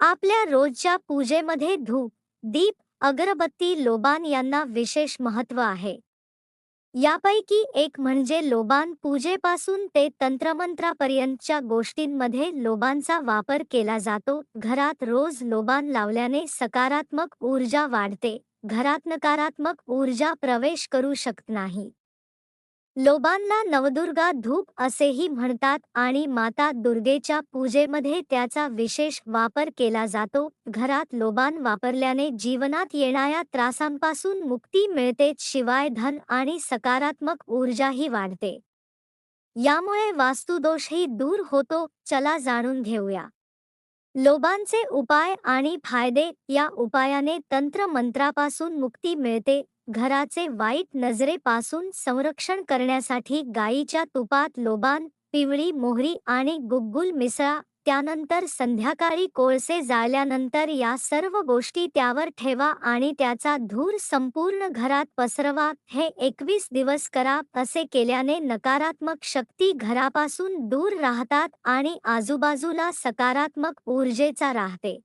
आपल्या रोजच्या पूजेमध्ये धूप दीप अगरबत्ती लोबान यांना विशेष महत्त्व आहे. यापैकी एक म्हणजे लोबान पूजेपासून ते तंत्रमंत्रापर्यंतच्या गोष्टींमध्ये लोबांचा वापर केला जातो. घरात रोज लोबान लावल्याने सकारात्मक ऊर्जा वाढते. घरात नकारात्मक ऊर्जा प्रवेश करू शकत नाही. लोबांना नवदुर्गा धूप असेही म्हणतात आणि माता दुर्गेच्या पूजेमध्ये त्याचा विशेष वापर केला जातो. घरात लोबान वापरल्याने जीवनात येणाऱ्या त्रासांपासून मुक्ती मिळते शिवाय धन आणि सकारात्मक ऊर्जाही वाढते. यामुळे वास्तुदोषही दूर होतो चला जाणून घेऊया. लोबांचे उपाय आणि फायदे या उपायाने तंत्र मंत्रापासून मुक्ती मिळते घराचे वाईट नजरेपासून संरक्षण करण्यासाठी गायीच्या तुपात लोबान पिवळी मोहरी आणि गुग्गुल मिसळा त्यानंतर संध्याकाळी कोळसे जाळल्यानंतर या सर्व गोष्टी त्यावर ठेवा आणि त्याचा धूर संपूर्ण घरात पसरवा. हे एकवीस दिवस करा असे केल्याने नकारात्मक शक्ती घरापासून दूर राहतात आणि आजूबाजूला सकारात्मक ऊर्जेचा राहते.